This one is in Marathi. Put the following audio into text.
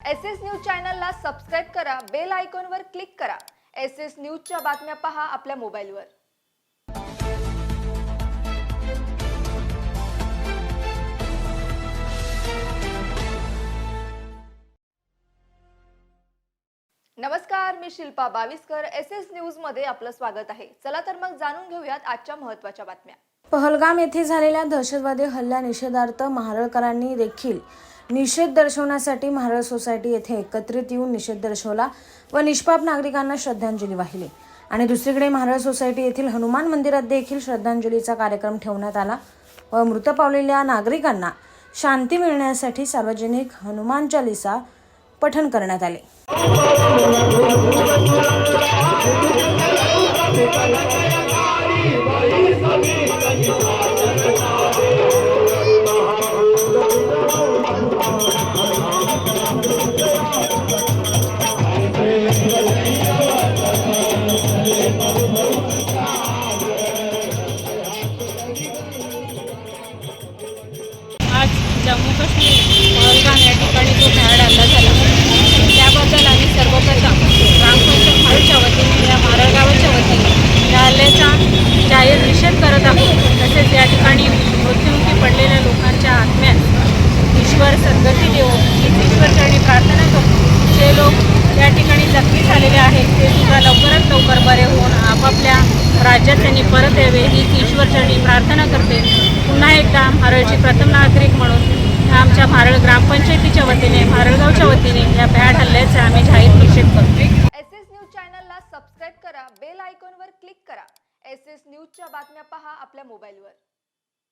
एस एस न्यूज चॅनलला सबस्क्राईब करा बेल आयकॉनवर क्लिक करा. एस एस न्यूजच्या बातम्या पहा आपल्या मोबाईलवर. नमस्कार मी शिल्पा बाविस्कर. एस एस न्यूजमध्ये आपलं स्वागत आहे. चला तर मग जाणून घेऊयात आजच्या महत्त्वाच्या बातम्या. पहलगाम येथे झालेल्या दहशतवादी हल्ल्या निषेधार्थ महारळकरांनी देखील निषेध दर्शवण्यासाठी महाराज सोसायटी येथे एकत्रित येऊन निषेध दर्शवला व निष्पाप नागरिकांना श्रद्धांजली वाहिली. आणि दुसरीकडे महाराज सोसायटी येथील हनुमान मंदिरात देखील श्रद्धांजलीचा कार्यक्रम ठेवण्यात आला व मृत पावलेल्या नागरिकांना शांती मिळण्यासाठी सार्वजनिक हनुमान चालिसा पठण करण्यात आले. जम्मू काश्मीर पहलगाम या ठिकाणी जो भ्याड हल्ला झाला त्याबद्दल आम्ही सर्वप्रथम ग्रामपंचायत माळच्या वतीने या मारळगावाच्या वतीने या हल्ल्याचा जाहीर निषेध करत आहोत. तसेच या ठिकाणी मृत्युमुखी पडलेल्या लोकांच्या आत्म्यात ईश्वर सद्गती देऊन हीच ईश्वरचरणी प्रार्थना करतो जे लोक या ठिकाणी जखमी झालेले आहेत ते सुद्धा लवकरात लवकर बरे होऊन आपापल्या राज्यात त्यांनी परत यावे हीच ईश्वरचरणी प्रार्थना करते. पुन्हा एकदा मारळची प्रथम नागरिक म्हणून आमच्या भारळ ग्रामपंचायतीच्या वतीने भारळगावच्या वतीने या भ्याड हल्ल्याचा आम्ही जाहीर निषेध करतो एस एस न्यूज चॅनलला सबस्क्राईब करा बेल आयकॉनवर क्लिक करा. एस एस न्यूजच्या बातम्या पहा आपल्या मोबाईलवर.